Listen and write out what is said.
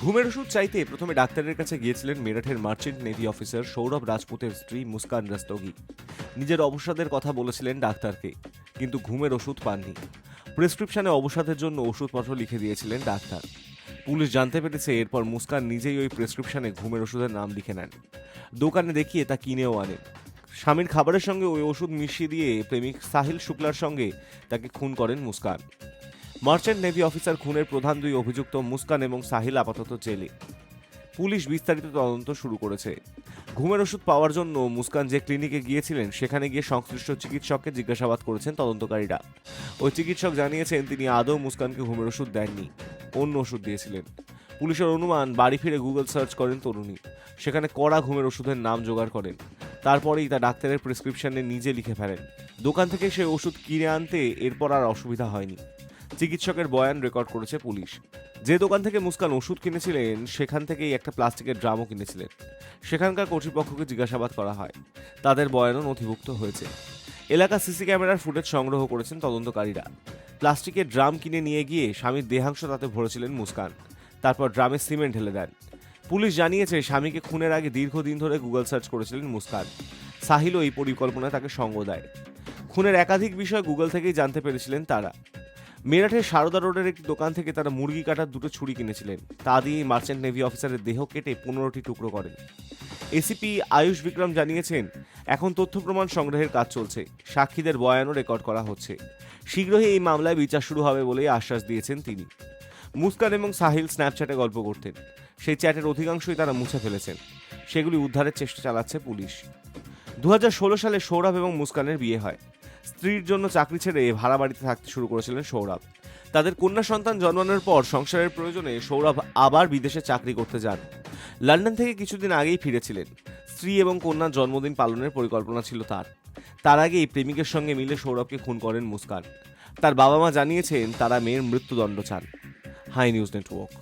ঘুমের ওষুধ চাইতে প্রথমে ডাক্তারের কাছে গিয়েছিলেন মেরাঠের মার্চেন্ট নেভি অফিসার সৌরভ রাজপুতের স্ত্রী মুস্কান রাস্তগি। নিজের অবসাদের কথা বলেছিলেন ডাক্তারকে, কিন্তু ঘুমের ওষুধ পাননি। প্রেসক্রিপশনে অবসাদের জন্য ওষুধপত্র লিখে দিয়েছিলেন ডাক্তার। পুলিশ জানতে পেরেছে এরপর মুস্কান নিজেই ওই প্রেসক্রিপশনে ঘুমের ওষুধের নাম লিখে নেন। দোকানে দেখিয়ে তা কিনেও আনেন। স্বামীর খাবারের সঙ্গে ওই ওষুধ মিশিয়ে দিয়ে প্রেমিক সাহিল শুক্লার সঙ্গে তাকে খুন করেন মুস্কান। মার্চেন্ট নেভি অফিসার খুনের প্রধান দুই অভিযুক্ত মুস্কান এবং সাহিল আপাতত জেলে। পুলিশ বিস্তারিত তদন্ত শুরু করেছে। ঘুমের ওষুধ পাওয়ার জন্য মুস্কান যে ক্লিনিকে গিয়েছিলেন, সেখানে গিয়ে সংশ্লিষ্ট চিকিৎসককে জিজ্ঞাসাবাদ করেছেন তদন্তকারীরা। ওই চিকিৎসক জানিয়েছেন, তিনি আদৌ মুস্কানকে ঘুমের ওষুধ দেননি, অন্য ওষুধ দিয়েছিলেন। পুলিশের অনুমান, বাড়ি ফিরে গুগল সার্চ করেন তরুণী। সেখানে কড়া ঘুমের ওষুধের নাম জোগাড় করেন। তারপরেই তা ডাক্তারের প্রেসক্রিপশনে নিজে লিখে ফেলেন। দোকান থেকে সে ওষুধ কিনে আনতে এরপর আর অসুবিধা হয়নি। চিকিৎসকের বয়ান রেকর্ড করেছে পুলিশ। যে দোকান থেকে মুস্কান ওষুধ কিনেছিলেন, সেখান থেকেই একটা প্লাস্টিকের ড্রামও কিনেছিলেন। সেখানকার কর্তৃপক্ষকে জিজ্ঞাসাবাদ করা হয়। তাদের বয়ানও নথিভুক্ত হয়েছে। এলাকা সিসি ক্যামেরার ফুটেজ সংগ্রহ করেছেন তদন্তকারীরা। প্লাস্টিকের ড্রাম কিনে নিয়ে গিয়ে স্বামীর দেহাংশ তাতে ভরেছিলেন মুস্কান। তারপর ড্রামে সিমেন্ট ঢেলে দেন। পুলিশ জানিয়েছে, স্বামীকে খুনের আগে দীর্ঘদিন ধরে গুগল সার্চ করেছিলেন মুস্কান। সাহিলও এই পরিকল্পনায় তাকে সঙ্গ দেয়। খুনের একাধিক বিষয় গুগল থেকেই জানতে পেরেছিলেন তারা। মেরাঠের সারদা রোডের একটি দোকান থেকে তারা মুরগি কাটার দুটো ছুরি কিনেছিলেন। তা দিয়ে মার্চেন্ট নেভি অফিসারের দেহ কেটে পনেরোটি টুকরো করেন। এসিপি আয়ুষ বিক্রম জানিয়েছেন, এখন তথ্য প্রমাণ সংগ্রহের কাজ চলছে। সাক্ষীদের বয়ানও রেকর্ড করা হচ্ছে। শীঘ্রই এই মামলায় বিচার শুরু হবে বলেই আশ্বাস দিয়েছেন তিনি। মুস্কান এবং সাহিল স্ন্যাপচ্যাটে গল্প করতেন। সেই চ্যাটের অধিকাংশই তারা মুছে ফেলেছেন। সেগুলি উদ্ধারের চেষ্টা চালাচ্ছে পুলিশ। দু হাজার ষোলো সালে সৌরভ এবং মুস্কানের বিয়ে হয়। স্ত্রীর জন্য চাকরি ছেড়ে ভাড়া বাড়িতে থাকতে শুরু করেছিলেন সৌরভ। তাদের কন্যা সন্তান জন্মানোর পর সংসারের প্রয়োজনে সৌরভ আবার বিদেশে চাকরি করতে যান। লন্ডন থেকে কিছুদিন আগেই ফিরেছিলেন। স্ত্রী এবং কন্যার জন্মদিন পালনের পরিকল্পনা ছিল তার। তার আগেই প্রেমিকের সঙ্গে মিলে সৌরভকে খুন করেন মুস্কান। তার বাবা মা জানিয়েছেন তারা মেয়ের মৃত্যুদণ্ড চান। Hi news network.